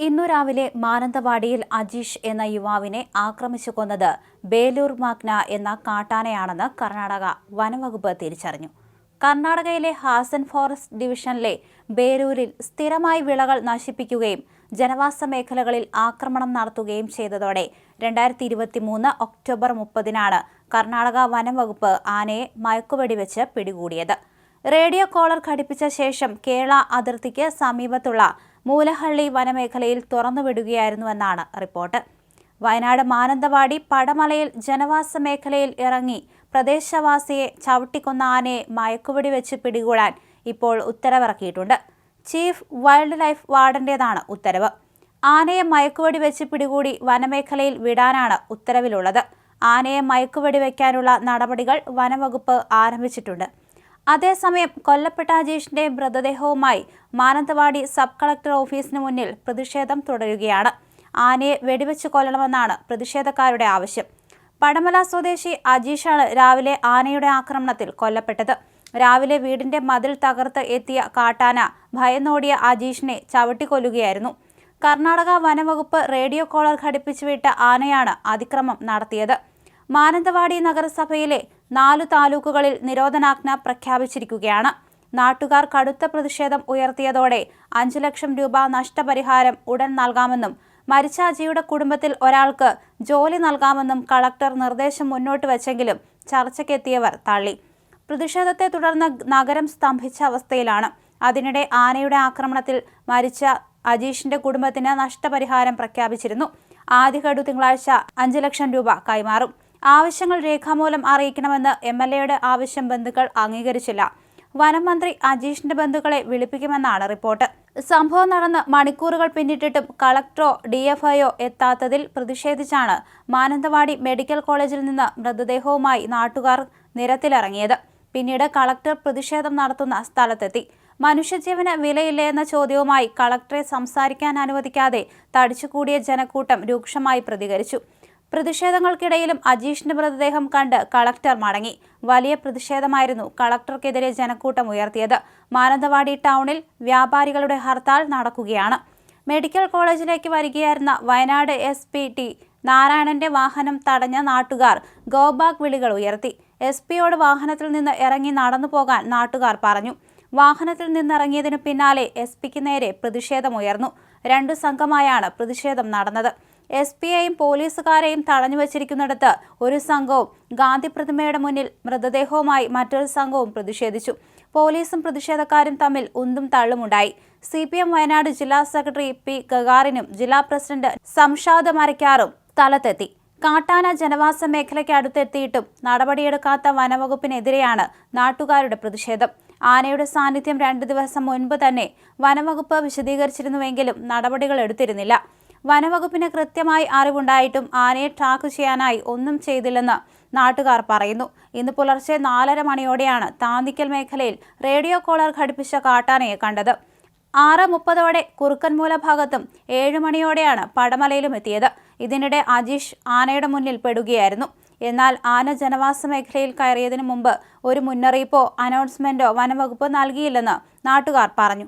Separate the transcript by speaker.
Speaker 1: ഇന്നു രാവിലെ മാനന്തവാടിയിൽ അജീഷ് എന്ന യുവാവിനെ ആക്രമിച്ചു കൊന്നത് ബേലൂർ മാഗ്ന എന്ന കാട്ടാനയാണെന്ന് കർണാടക വനംവകുപ്പ് തിരിച്ചറിഞ്ഞു. കർണാടകയിലെ ഹാസൻ ഫോറസ്റ്റ് ഡിവിഷനിലെ ബേലൂരിൽ സ്ഥിരമായി വിളകൾ നശിപ്പിക്കുകയും ജനവാസ മേഖലകളിൽ ആക്രമണം നടത്തുകയും ചെയ്തതോടെ രണ്ടായിരത്തി ഇരുപത്തി മൂന്ന് ഒക്ടോബർ മുപ്പതിനാണ് കർണാടക വനംവകുപ്പ് ആനയെ മയക്കുവെടിവെച്ച് പിടികൂടിയത്. റേഡിയോ കോളർ ഘടിപ്പിച്ച ശേഷം കേരള അതിർത്തിക്ക് സമീപത്തുള്ള മൂലഹള്ളി വനമേഖലയിൽ തുറന്നുവിടുകയായിരുന്നുവെന്നാണ് റിപ്പോർട്ട്. വയനാട് മാനന്തവാടി പടമലയിൽ ജനവാസ മേഖലയിൽ ഇറങ്ങി പ്രദേശവാസിയെ ചവിട്ടിക്കൊന്ന ആനയെ മയക്കുവെടി വെച്ച് പിടികൂടാൻ ഇപ്പോൾ ഉത്തരവിറക്കിയിട്ടുണ്ട്. ചീഫ് വൈൽഡ് ലൈഫ് വാർഡന്റേതാണ് ഉത്തരവ്. ആനയെ മയക്കുവെടി വെച്ച് പിടികൂടി വനമേഖലയിൽ വിടാനാണ് ഉത്തരവിലുള്ളത്. ആനയെ മയക്കുവെടി വയ്ക്കാനുള്ള നടപടികൾ വനംവകുപ്പ് ആരംഭിച്ചിട്ടുണ്ട്. അതേസമയം കൊല്ലപ്പെട്ട അജീഷിന്റെ മൃതദേഹവുമായി മാനന്തവാടി സബ് കളക്ടർ ഓഫീസിന് മുന്നിൽ പ്രതിഷേധം തുടരുകയാണ്. ആനയെ വെടിവെച്ച് കൊല്ലണമെന്നാണ് പ്രതിഷേധക്കാരുടെ ആവശ്യം. പടമല സ്വദേശി അജീഷാണ് രാവിലെ ആനയുടെ ആക്രമണത്തിൽ കൊല്ലപ്പെട്ടത്. രാവിലെ വീടിന്റെ മതിൽ തകർത്ത് എത്തിയ കാട്ടാന ഭയന്നോടിയ അജീഷിനെ ചവിട്ടിക്കൊല്ലുകയായിരുന്നു. കർണാടക വനവകുപ്പ് റേഡിയോ കോളർ ഘടിപ്പിച്ചു വിട്ട ആനയാണ് അതിക്രമം നടത്തിയത്. മാനന്തവാടി നഗരസഭയിലെ നാലു താലൂക്കുകളിൽ നിരോധനാജ്ഞ പ്രഖ്യാപിച്ചിരിക്കുകയാണ്. നാട്ടുകാർ കടുത്ത പ്രതിഷേധം ഉയർത്തിയതോടെ അഞ്ചു ലക്ഷം രൂപ നഷ്ടപരിഹാരം ഉടൻ നൽകാമെന്നും മരിച്ച അജിയുടെ കുടുംബത്തിൽ ഒരാൾക്ക് ജോലി നൽകാമെന്നും കളക്ടർ നിർദ്ദേശം മുന്നോട്ട് വച്ചെങ്കിലും ചർച്ചയ്ക്കെത്തിയവർ തള്ളി. പ്രതിഷേധത്തെ തുടർന്ന് നഗരം സ്തംഭിച്ച അവസ്ഥയിലാണ്. അതിനിടെ ആനയുടെ ആക്രമണത്തിൽ മരിച്ച അജീഷിന്റെ കുടുംബത്തിന് നഷ്ടപരിഹാരം പ്രഖ്യാപിച്ചിരുന്നു. ആദ്യ ഗഡു തിങ്കളാഴ്ച അഞ്ചു ലക്ഷം രൂപ കൈമാറും. ആവശ്യങ്ങൾ രേഖാമൂലം അറിയിക്കണമെന്ന് എം എൽ എയുടെ ആവശ്യം ബന്ധുക്കൾ അംഗീകരിച്ചില്ല. വനം മന്ത്രി അജീഷിന്റെ ബന്ധുക്കളെ വിളിപ്പിക്കുമെന്നാണ് റിപ്പോർട്ട്. സംഭവം നടന്ന് മണിക്കൂറുകൾ പിന്നിട്ടിട്ടും കളക്ടറോ ഡി എഫ് ഐയോ എത്താത്തതിൽ പ്രതിഷേധിച്ചാണ് മാനന്തവാടി മെഡിക്കൽ കോളേജിൽ നിന്ന് മൃതദേഹവുമായി നാട്ടുകാർ നിരത്തിലിറങ്ങിയത്. പിന്നീട് കളക്ടർ പ്രതിഷേധം നടത്തുന്ന സ്ഥലത്തെത്തി. മനുഷ്യജീവന് വിലയില്ലേ എന്ന ചോദ്യവുമായി കളക്ടറെ സംസാരിക്കാൻ അനുവദിക്കാതെ തടിച്ചുകൂടിയ ജനക്കൂട്ടം രൂക്ഷമായി പ്രതികരിച്ചു. പ്രതിഷേധങ്ങൾക്കിടയിലും അജീഷിന്റെ മൃതദേഹം കണ്ട് കളക്ടർ മടങ്ങി. വലിയ പ്രതിഷേധമായിരുന്നു കളക്ടർക്കെതിരെ ജനക്കൂട്ടം ഉയർത്തിയത്. മാനന്തവാടി ടൗണിൽ വ്യാപാരികളുടെ ഹർത്താൽ നടക്കുകയാണ്. മെഡിക്കൽ കോളേജിലേക്ക് വരികയായിരുന്ന വയനാട് എസ് പി ടി നാരായണന്റെ വാഹനം തടഞ്ഞ നാട്ടുകാർ ഗോബാഗ് വിളികൾ ഉയർത്തി. എസ് പിയോട് വാഹനത്തിൽ നിന്ന് ഇറങ്ങി നടന്നു പോകാൻ നാട്ടുകാർ പറഞ്ഞു. വാഹനത്തിൽ നിന്നിറങ്ങിയതിനു പിന്നാലെ എസ് പിക്ക് നേരെ പ്രതിഷേധമുയർന്നു രണ്ടു സംഘമായാണ് പ്രതിഷേധം നടന്നത്. എസ് പിയെയും പോലീസുകാരെയും തടഞ്ഞുവച്ചിരിക്കുന്നിടത്ത് ഒരു സംഘവും ഗാന്ധി പ്രതിമയുടെ മുന്നിൽ മൃതദേഹവുമായി മറ്റൊരു സംഘവും പ്രതിഷേധിച്ചു. പോലീസും പ്രതിഷേധക്കാരും തമ്മിൽ ഉന്തും തള്ളുമുണ്ടായി. സി പി എം വയനാട് ജില്ലാ സെക്രട്ടറി പി ഗഗാറിനും ജില്ലാ പ്രസിഡന്റ് സംഷാദ് മരക്കാറും സ്ഥലത്തെത്തി. കാട്ടാന ജനവാസ മേഖലയ്ക്ക് അടുത്തെത്തിയിട്ടും നടപടിയെടുക്കാത്ത വനവകുപ്പിനെതിരെയാണ് നാട്ടുകാരുടെ പ്രതിഷേധം. ആനയുടെ സാന്നിധ്യം രണ്ടു ദിവസം മുൻപ് തന്നെ വനവകുപ്പ് വിശദീകരിച്ചിരുന്നുവെങ്കിലും നടപടികൾ എടുത്തിരുന്നില്ല. വനവകുപ്പിന് കൃത്യമായി അറിവുണ്ടായിട്ടും ആനയെ ട്രാക്ക് ചെയ്യാനായി ഒന്നും ചെയ്തില്ലെന്ന് നാട്ടുകാർ പറയുന്നു. ഇന്ന് പുലർച്ചെ നാലര മണിയോടെയാണ് താന്തിക്കൽ മേഖലയിൽ റേഡിയോ കോളർ ഘടിപ്പിച്ച കാട്ടാനയെ കണ്ടത്. ആറ് മുപ്പതോടെ കുറുക്കൻമൂല ഭാഗത്തും ഏഴ് മണിയോടെയാണ് പടമലയിലും എത്തിയത്. ഇതിനിടെ അജീഷ് ആനയുടെ മുന്നിൽ പെടുകയായിരുന്നു. എന്നാൽ ആന ജനവാസ മേഖലയിൽ കയറിയതിനു മുമ്പ് ഒരു മുന്നറിയിപ്പോ അനൗൺസ്മെന്റോ വനംവകുപ്പ് നൽകിയില്ലെന്ന് നാട്ടുകാർ പറഞ്ഞു.